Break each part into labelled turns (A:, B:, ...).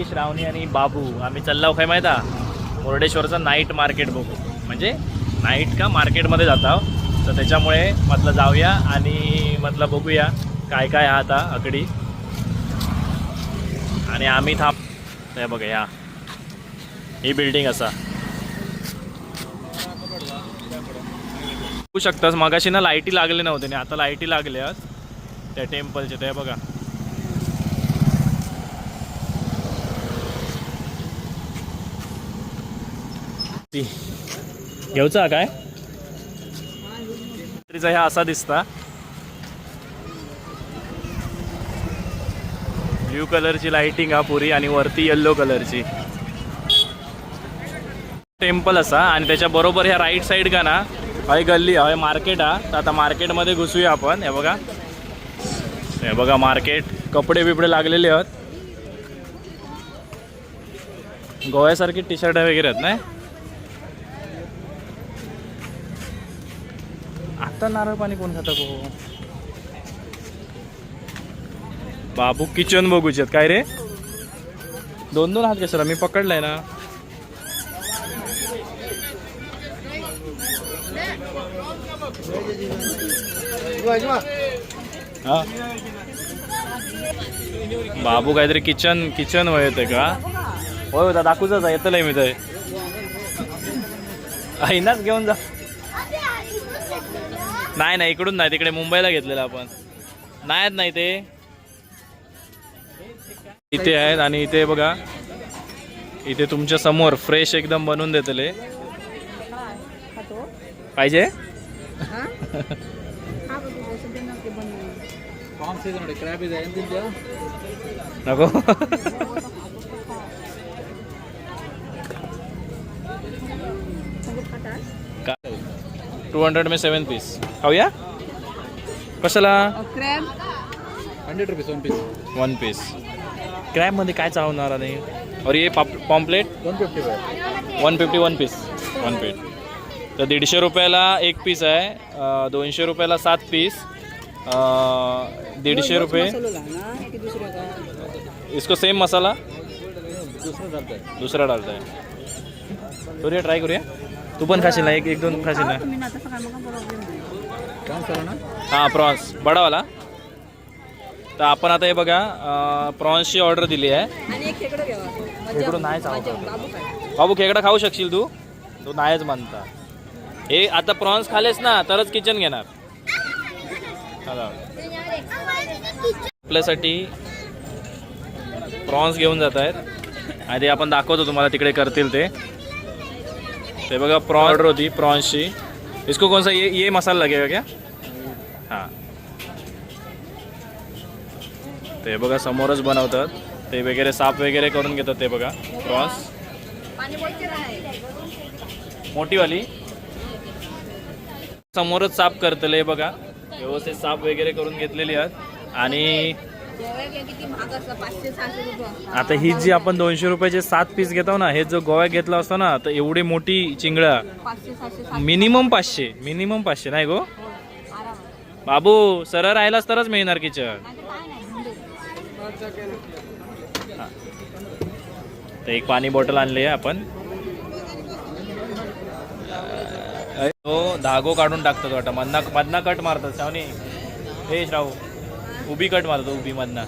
A: मी श्रावणी आणि बाबू. आम्ही चाललो हो, काय माहिती आहे? मुर्डेश्वरचं नाईट मार्केट बघू. म्हणजे नाईट का मार्केटमध्ये जात आहोत. तर त्याच्यामुळे म्हटलं जाऊया आणि म्हटलं बघूया काय काय आहे आता अकडी आणि आम्ही थांब ते बघा या. ही बिल्डिंग असा. बघू शकतास मगाशी ना लाईटी लागले नव्हते आणि आता लाईटी लागल्यात त्या टेम्पलचे ते बघा. घेऊचा काय? रात्रीचा ह्या असा दिसता. ब्ल्यू कलरची लाइटिंग हा पुरी आणि वरती येल्लो कलरची. टेम्पल असा आणि त्याच्या बरोबर ह्या राईट साईड का ना हय गल्ली हय मार्केट हा. तर आता मार्केटमध्ये घुसूया आपण. हे बघा. हे बघा मार्केट कपडे बिपडे लागलेले आहेत. गोव्यासारखी टी शर्ट वगैरे आहेत ना? आता नारळ पाणी कोण खातं गो बाबू किचन बघूचे काय रे? दोन दोन हात कशाला? मी पकडलाय ना. हा? बाबू काहीतरी किचन किचन वय येते का? होय होता दाखवूच येतलंय मी ते आईनाच घेऊन जा. नाही नाही इकडून नाही तिकडे मुंबईला घेतलेलं आपण. नाही आहेत नाही ते. इथे आहेत आणि इथे बघा. इथे तुमच्यासमोर फ्रेश एकदम बनवून देतले. पाहिजे? नको. टू हंड्रेड में सेवन पीस खाऊया? कशाला?
B: Crab
C: hundred rupees one piece
A: one piece क्रॅबमध्ये काय चावणार नाही और ये पाप pomfret
C: one fifty five
A: one fifty one piece one piece तर दीडशे रुपयाला एक पीस आहे. दोनशे रुपयाला सात पीस दीडशे रुपये. इसको सेम मसाला?
C: दुसरं
A: डालता है करूया ट्राय करूया? तू पण खाशील ना एक एक दोन खाशील ना. हां प्रॉन्स. बडावाला. तर आपण आता हे बघा प्रॉन्सची ऑर्डर दिली आहे.
B: खेकडं
A: नाही
B: बाबू
A: खेकडा खाऊ शकशील तू? तू नाहीच म्हणता. हे आता प्रॉन्स खालेस ना तरच किचन घेणार. आपल्यासाठी प्रॉन्स घेऊन जात आहेत. आणि ते आपण दाखवतो तुम्हाला तिकडे करतील ते. ते बघा प्रॉन ऑर्डर होती प्रॉन्सची इसको कौन सा ये ये मसाला लगेगा क्या? हां. ते बघा समोरच बनवतात. ते वगैरे साफ वगैरे करून घेतात ते बघा. प्रॉन्स. मोठीवाली. समोरच साफ करतले बघा. व्यवस्थित साफ वगैरे करून घेतलेली आहेत. आणि
B: गोव्या
A: आता ही जी आपण दोनशे रुपयाचे सात पीस घेतो ना हे जो गोव्यात घेतला असतो ना तर एवढी मोठी चिंगळा मिनिमम पाचशे मिनिमम पाचशे नाही गो?
B: आरामात.
A: बाबू सरळ राहिलास तरच मिळणार किचन.
B: तर
A: एक पाणी बॉटल आणली आहे आपण. तो धागो काढून टाकतात वाटतं मधना मधना कट मारतात सावनी. हे श्राव उभी कट मारतो उभी मधना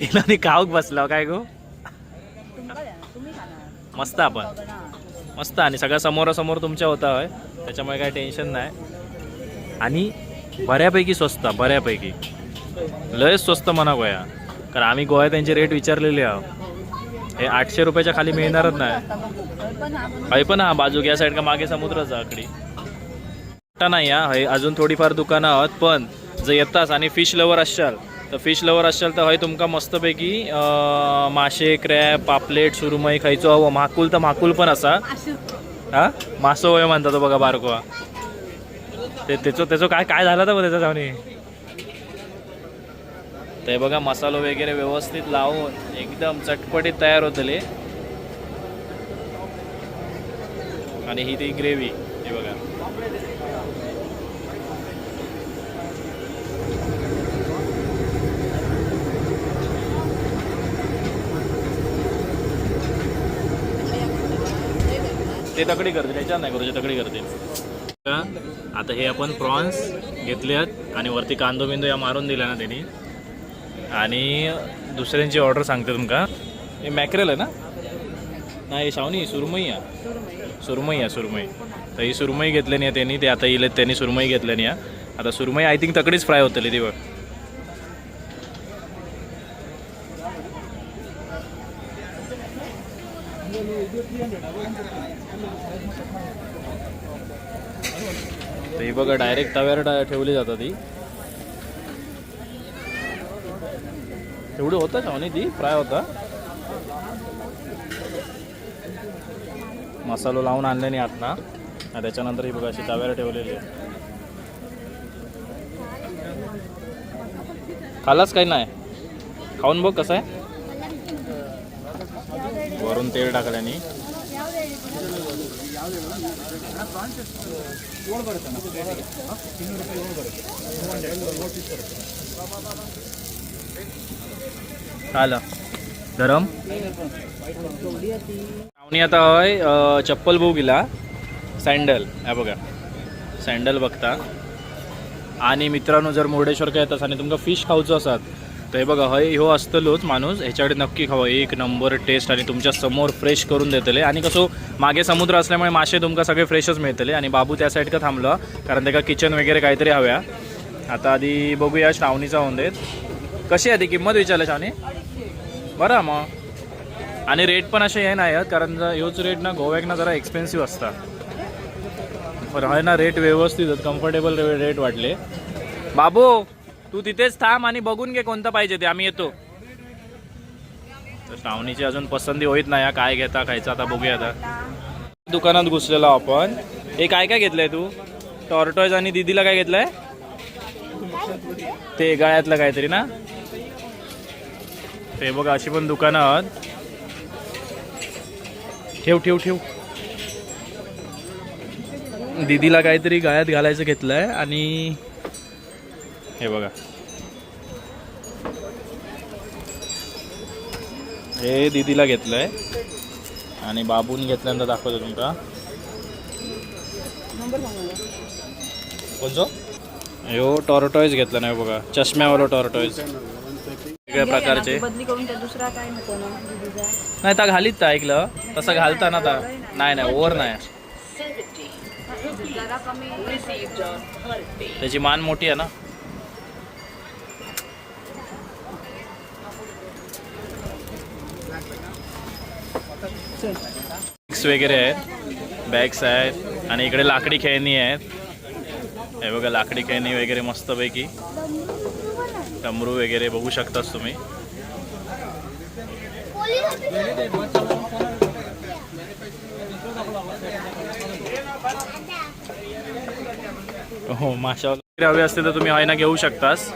A: इला कावक बसला काय गो? मस्त आपण. मस्त आणि सगळं समोरासमोर तुमच्या होता होय. त्याच्यामुळे काही टेन्शन नाही. आणि बऱ्यापैकी स्वस्त बऱ्यापैकी. लयच स्वस्त म्हणा गोया. कारण आम्ही गोव्यात त्यांचे रेट विचारलेले आहोत हे आठशे रुपयाच्या खाली मिळणारच नाही.
B: पण
A: हा बाजू या साईड का मागे समुद्रच आकडी. नाही हा. हय अजून थोडीफार दुकानं आहोत पण जर येतास आणि फिश लवर असाल तर फिश लवर असाल तर हय तुमका मस्तपैकी अं, माशे क्रॅब पापलेट सुरमई खायचो. हवं माकुल तर माकुल पण असा. हा? मासो वय म्हणता तो बघा बारको. ते त्याचं त्याचं काय काय झालं तर त्याच्या जाऊन? ते बघा मसालो वगैरे व्यवस्थित लावून एकदम चटपटीत तयार होतले. आणि ही ती ग्रेव्ही हे बघा. ते तकडी करते त्याच्यात नाही करूचे तकडी करते आता हे आपण प्रॉन्स घेतले आहेत आणि वरती कांदो बिंदो या मारून दिला ना त्यांनी. आणि दुसऱ्यांची ऑर्डर सांगते तुमका. हे मॅक्रेल आहे ना? नाही शावनी सुरमई आहे सुरमई. आहे सुरमई तर ही सुरमई घेतल्यानी आहे त्यांनी ते आता येईल त्यांनी सुरमई घेतल्यानी आहे आता सुरमई आय थिंक तकडीच फ्राय होतली ती बघ. तर ही बघा डायरेक्ट तव्यावर डा- ठेवली जातात ती. एवढं होतं शावनी ती फ्राय होता. मसालो लावून आणले नाही आत आणि त्याच्यानंतर ही बघा अशी तव्यावर ठेवलेली आहे. खालाच काही नाही? खाऊन बघ कसं आहे. वरून तेल टाकल्याने आलं. गरम. पाहुणी आता हय चप्पल बघू गेला सँडल हा बघा. सँडल बघता. आणि मित्रांनो जर मुर्डेश्वर काय येतात आणि तुमका फिश खाऊचं असत तर हे बघा हय ह्यो असतलोच माणूस. ह्याच्याकडे नक्की खावा. एक नंबर टेस्ट आणि तुमच्यासमोर फ्रेश करून देतले. आणि कसं मागे समुद्र असल्यामुळे मासे तुमका सगळे फ्रेशच मिळतले. आणि बाबू त्या साईड का थांबलं कारण त्याला किचन वगैरे काहीतरी हव्या. आता आधी बघूया श्रावणीचा होऊन देत. कशी आहे ती किंमत विचारलं श्रावणी? बरं मग. आणि रेट पण असे हे नाही आहेत कारण ह्योच रेट ना गोव्याक ना जरा एक्सपेन्सिव्ह असता पण ना रेट व्यवस्थित आहेत कम्फर्टेबल रेट वाटले बाबू तू तिथेच थांब आणि बघून घे कोणतं पाहिजे ते आम्ही येतो. तर श्रावणीची अजून पसंती होईत नाही काय घेता खायचं आता बघूया आता. दुकानात घुसलेलो आपण. हे काय काय घेतलंय तू? टॉर्टॉईज आणि दीदीला काय घेतलंय? ते गळ्यातलं काहीतरी ना? ते बघा अशी पण दुकानं आहेत. ठेव ठेव ठेव. दीदीला काहीतरी गळ्यात घालायचं घेतलंय आणि हे बघा. हे दीदीला घेतलंय. आणि बाबून घेतल्यानंतर दाखवतो तुमका
B: कोणतो सांगा
A: कोणचं? ह्यो टॉर्टॉईज घेतला नाही बघा. चष्म्यावाला टॉरटॉईज वेगळ्या प्रकारचे.
B: बदली करून त्या दुसरा काय नको ना दीदीचा.
A: नाही ता घालीत ता ऐकलं. तसं घालता ना ता. नाही नाही ओव्हर नाही.
B: जरा कमी
A: त्याची मान मोठी आहे ना. बॅग्स वगैरे आहेत. बॅग्स आहेत. आणि इकडे लाकडी खेळणी आहेत. हे बघा लाकडी खेळणी वगैरे मस्तपैकी. डमरू वगैरे बघू शकताच तुम्ही. हो माशा वगैरे हवे असते तर तुम्ही ना घेऊ शकतास.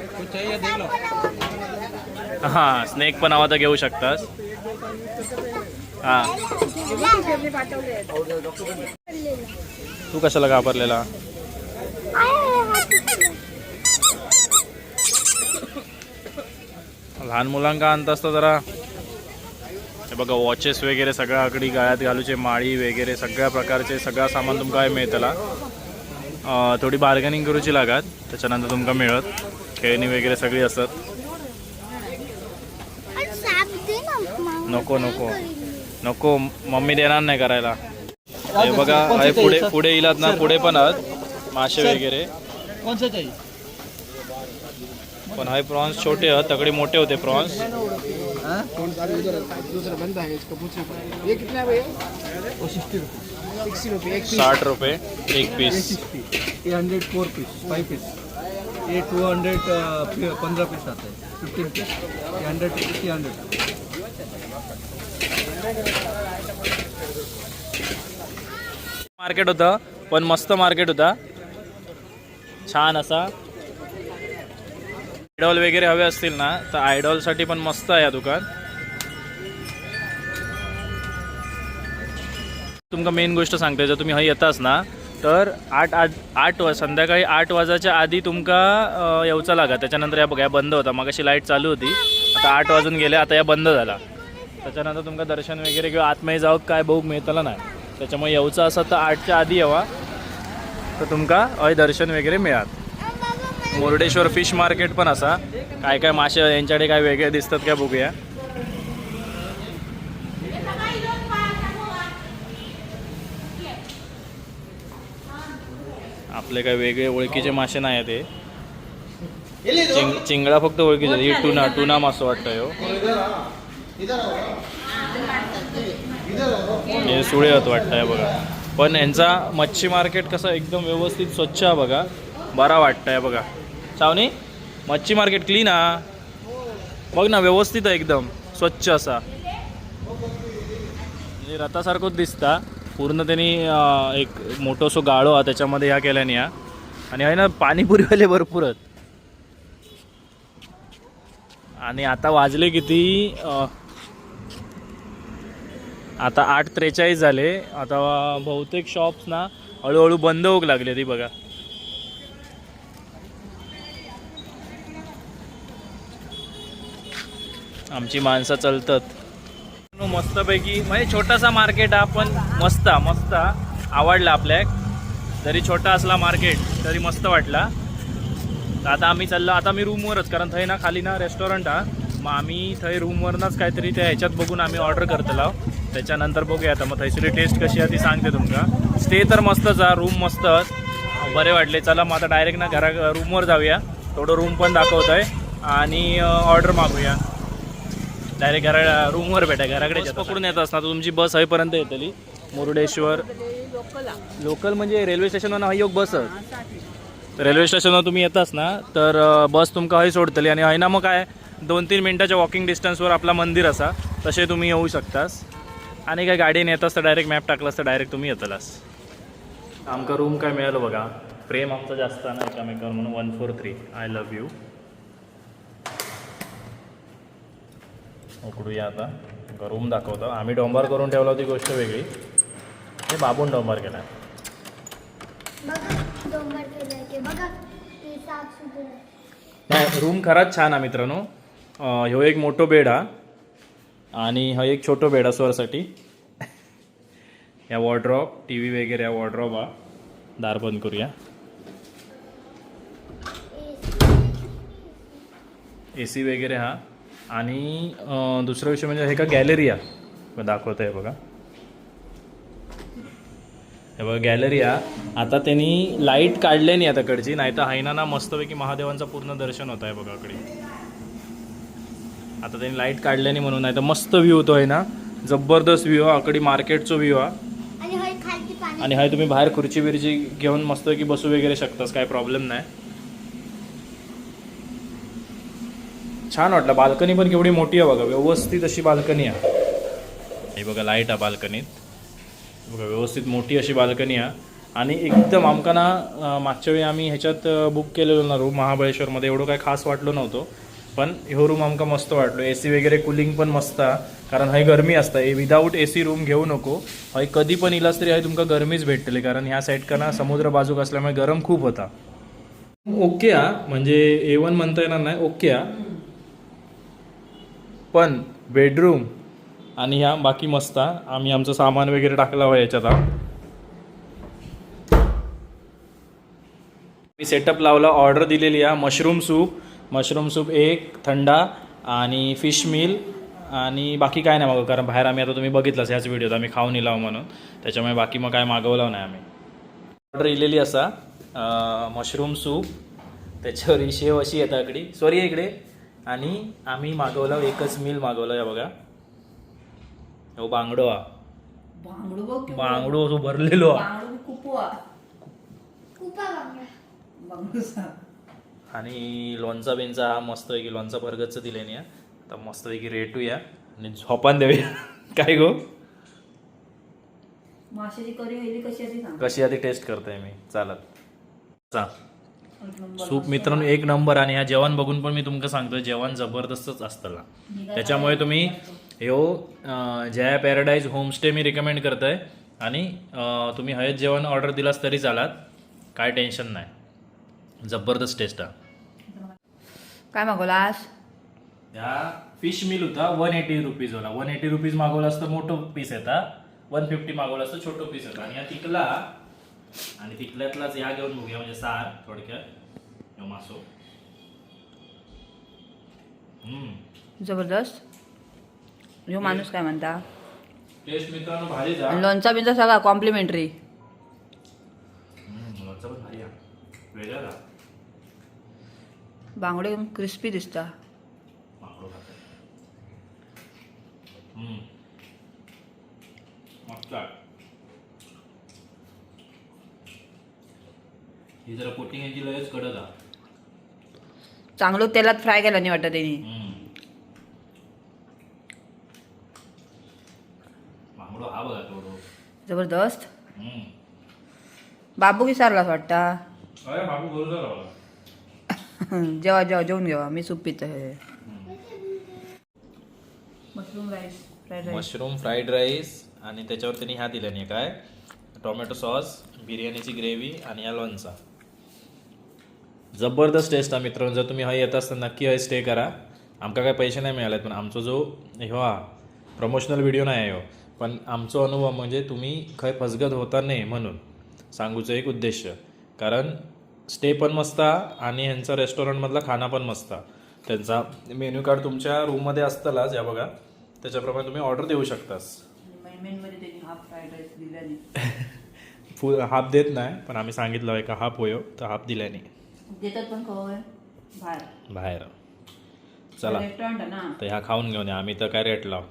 A: हां स्नेक पण हवा तर घेऊ शकतास. हां. तू कशाला घाबरलेला? लहान मुलांका आणत असतं जरा. हे बघा वॉचेस वगैरे सगळ्या आकडी गळ्यात घालूचे माळी वगैरे सगळ्या प्रकारचे सगळं सामान तुमका मिळतला. थोडी बार्गनिंग करूची लागत त्याच्यानंतर तुमका मिळत. खेळणी वगैरे सगळी असत नको नको. नको मम्मी देणार नाही करायला. हे बघा पुढे पुढे इलात ना पुढे पण आहेत मासे वगैरे. पण हे प्रॉन्स छोटे आहेत तगडे मोठे होते प्रॉन्स. साठ रुपये एक पीस.
C: ये hundred four piece five piece ये टू हंड्रेड पंद्रह पीस आता है फिफ्टीन पीस ये हंड्रेड ये हंड्रेड
A: मार्केट होतं पण मस्त मार्केट होता. छान असा. आयडॉल वगैरे हवे असतील ना तर आयडॉलसाठी पण मस्त आहे या दुकान. तुमका मेन गोष्ट सांगते जर तुम्ही हा येताच ना तर आठ आठ आठ वा संध्याकाळी आठ वाजाच्या आधी तुमका येवचा लागा. त्याच्यानंतर या बघा या बंद होता. मग अशी लाइट चालू होती. आता आठ वाजून गेले आता या बंद झाला. त्याच्यानंतर तुमका दर्शन वगैरे किंवा आतमध्ये जाऊ काय बघू मिळतलं नाही. त्याच्यामुळे येऊचं असं तर आठच्या आधी यावा. तर तुमका हय दर्शन वगैरे मिळात मुर्डेश्वर फिश मार्केट पण असा. काय काय मासे यांच्याकडे काय वेगळे दिसतात काय बघूया. आपले काय वेगळे ओळखीचे मासे नाही आहेत हे. चिंग चिंगडा फक्त ओळखीचे ही टुना टुना मासं वाटतं हो. हे सुळे होत वाटतंय बघा. पण यांचा मच्छी मार्केट कसं एकदम व्यवस्थित स्वच्छ आहे बघा. बरा वाटतंय बघा. चावणी मच्छी मार्केट क्लीन हा बघ ना व्यवस्थित आहे एकदम. स्वच्छ असा. म्हणजे रथासारखंच दिसता पूर्ण त्यांनी एक मोठंसो गाळो हा त्याच्यामध्ये ह्या केल्याने या आणि आहे ना पाणीपुरीवाले भरपूर आहेत. आणि आता वाजले किती? आता आठ त्रेचाळीस झाले. आता बहुतेक शॉप्स ना हळूहळू बंद होऊ लागले ती बघा. आमची माणसं चालतात. मस्तपैकी म्हणजे छोटासा मार्केट हा पण मस्त मस्त आवडला आपल्याक जरी छोटा असला मार्केट तरी मस्त वाटला. तर आता आम्ही चाललो आता मी रूमवरच कारण थंय ना खाली ना रेस्टॉरंट हा. मग आम्ही थंय रूमवरनंच काहीतरी त्या ह्याच्यात बघून आम्ही ऑर्डर करतलो त्याच्यानंतर बघूया आता मग थंयसरी टेस्ट कशी आहे ती सांगते तुमका. स्टे तर मस्तच हा रूम मस्त. बरे वाटले चला मग आता डायरेक्ट ना घरा रूमवर जाऊया. थोडं रूम पण दाखवत आहे आणि ऑर्डर मागूया. डायरेक्ट घरा रूमवर भेटा घराकडे पकडून येत असणार तुमची बस हयपर्यंत येतली. मुरुडेश्वर. लोकल म्हणजे रेल्वे स्टेशनवर हा योग बस रेल्वे स्टेशनवर तुम्ही येतास ना तर बस तुमका हय सोडतली. आणि हय ना मग काय दोन तीन मिनटाच्या वॉकिंग डिस्टन्सवर आपला मंदिर असा तसे तुम्ही येऊ शकतास. आणि काय गाडीने येतास तर डायरेक्ट मॅप टाकलास तर डायरेक्ट तुम्ही येतलास. आमका रूम काय मिळालं बघा. प्रेम आमचं जास्त ना एकामेकावर म्हणून one four three I love you उकडूया आता. रूम दाखवतो. आम्ही डोंबार करून ठेवला होती गोष्ट वेगळी. हे बाबून डोंबार केला. नाही रूम खराच छान आहे मित्रांनो. ह्यो एक मोठो बेड हा. आणि हा एक छोटो बेड हा स्वरसाठी या वॉर्ड्रॉप टी व्ही वगैरे हा वॉर्ड्रॉप हा. दार बंद करूया. ए सी वगैरे हा. आणि दुसरा विषय म्हणजे हे का गॅलरी आहे दाखवत आहे बघा. हे बघा गॅलरी आहे आता त्यांनी लाइट काढले नाही आता कडची नाही तर हायना ना मस्तपैकी महादेवांचं पूर्ण दर्शन होत आहे बघा कडे आता त्यांनी लाइट काढल्याने म्हणून नाही तर मस्त व्ह्यू होतो आहे ना जबरदस्त व्ह्यू हा आकडी मार्केटचो व्ह्यू हा.
D: आणि हय
A: तुम्ही बाहेर खुर्ची बिर्ची घेऊन मस्तपैकी बसू वगैरे शकतास काय प्रॉब्लेम नाही. छान वाटलं. बाल्कनी पण केवढी मोठी आहे बघा. व्यवस्थित अशी बाल्कनी आहे. हे बघा लाइट आहे बाल्कनीत. बघा व्यवस्थित मोठी अशी बाल्कनी आहे. आणि एकदम आमकांना मागच्या वेळी आम्ही ह्याच्यात बुक केलेलो ना रूम महाबळेश्वरमध्ये. एवढं काय खास वाटलो नव्हतं. पण ह्यो रूम आमका मस्त वाटलो. ए सी वगैरे कुलिंग पण मस्त आहे. कारण हय गरमी असता. हे विदाऊट ए सी रूम घेऊ नको. हय कधी पण इलास तरी हय तुमका गरमीच भेटतली. कारण ह्या साईड ना समुद्र बाजूक असल्यामुळे गरम खूप होता. ओके हा म्हणजे ए वन म्हणता येणार नाही. ओके हा पण बेडरूम आणि ह्या बाकी मस्त आम्ही आमचं सामान वगैरे टाकलं हवं याच्यात मी सेटअप लावला ऑर्डर दिलेली आहे मशरूम सूप मशरूम सूप एक थंडा आणि फिश मिल आणि बाकी काय नाही मागव कारण बाहेर आम्ही आता तुम्ही बघितलंच ह्याच व्हिडिओत आम्ही खाऊन इलाव म्हणून. त्याच्यामुळे बाकी मग काय मागवलं नाही आम्ही. ऑर्डर इलेली असा. मशरूम सूप त्याच्यावर शेव अशी येतं इकडे सॉरी इकडे. आणि आम्ही मागवला एकच मिल मागवला या बघा. हो बांगडो हा
B: बांगडू
A: असो भरलेलो हा. आणि लोणचा बिंचा हा मस्त की लोणचा बर्गरचं दिले नाही आता मस्तपैकी रेटूया आणि झोपान देऊया. काय गो?
B: माशाची करी होईल कशी
A: आधी टेस्ट करतोय मी. चालत. चा सूप मित्रांनो एक नंबर आणि ह्या जेवण बघून पण मी तुमका सांगतोय जेवण जबरदस्तच असतला. त्याच्यामुळे तुम्ही ह्यो अं, जया पॅराडाईज होमस्टे मी रिकमेंड करतोय. आणि तुम्ही हयत जेवण ऑर्डर दिलास तरी चालात काय टेन्शन नाही. जबरदस्त टेस्ट आहे
B: काय मागवलास?
A: त्या फिश मिल होता वन एटी रुपीज होला वन एटी रुपीज मागवला असतं मोठं पीस येता. वन फिफ्टी मागवलं असतं छोटं पीस होतं आणि हा तिकला आणि तिकल्यातलाच ह्या घेऊन बघूया म्हणजे सार थोडक्यात. मासो. हम्म.
B: जबरदस्त. ह्यो माणूस काय म्हणता?
A: टेस्ट मित्रांनो भारी जा
B: आणि लोणचा बिंचा सगळा कॉम्प्लिमेंटरी
A: हम्म, लोणचं पण भारी आहे. वेगळा जा
B: बांगडे क्रिस्पी दिसता.
A: मस्त ही जरा कोटिंग यांची लयच कडक आहे.
B: चांगलं तेलात फ्राय केला नाही वाटत त्यांनी.
A: हा बघा थोडं
B: जबरदस्त.
A: हम्म.
B: बाबू विसरलाच वाटता.
A: अरे बाबू बरोबर आहे बघा.
B: जेव्हा जेव्हा जेवून घेवा. मी सूप पितो हे mushroom rice fried rice.
A: Mushroom fried rice आणि त्याच्यावर त्यांनी ह्या दिल्या नाही काय? टोमॅटो सॉस बिर्याणीची ग्रेव्ही आणि ह्या लोणचा. जबरदस्त टेस्ट आहे मित्रांनो जर तुम्ही हय येत असता नक्की हय स्टे करा. आमका काय पैसे नाही मिळालेत पण आमचो जो ह्यो हा प्रमोशनल व्हिडिओ नाही ह्यो. पण आमचो अनुभव म्हणजे तुम्ही खंय फसगत होता नाही म्हणून. सांगूचं एक उद्देश कारण स्टे पण मस्त हा आणि ह्यांचा रेस्टॉरंटमधला खाना पण मस्त हा. त्यांचा मेन्यू कार्ड तुमच्या रूममध्ये असतालाच या बघा. त्याच्याप्रमाणे तुम्ही ऑर्डर देऊ शकतास. फुल हाफ देत नाही पण आम्ही सांगितलं आहे का हाफ होयो. तर हाफ दिल्याने.
B: देतात पण खवय बाहेर.
A: बाहेर. चला.
B: रेस्टॉरंट आहे ना.
A: तर ह्या खाऊन घेऊन या. आम्ही तर काय रेट लाव.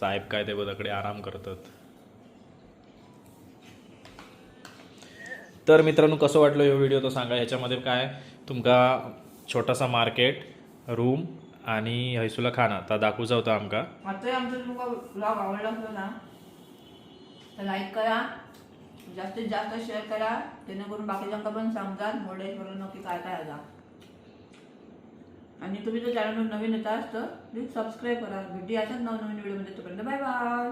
A: साहेब काय ते बघाकडे आराम करतात. तर मित्रांनो कसं वाटलं हे व्हिडिओ तर सांगा? ह्याच्यामध्ये काय? तुमका छोटासा मार्केट रूम आणि हैसूला खाना. तर दाखवूचा होता आमका.
B: आता आमचा तुमका ब्लॉग आवडला असलो ना तर लाईक करा. जास्तीत जास्त शेअर करा जेणेकरून बाकीच्यांका पण समजा मुर्डेश्वरला नक्की काय काय आला. आणि तुम्ही जर चॅनलवर नवीन येता तर प्लीज सबस्क्राईब करा. भेटी अशाच नवनवीन व्हिडिओमध्ये तोपर्यंत बाय बाय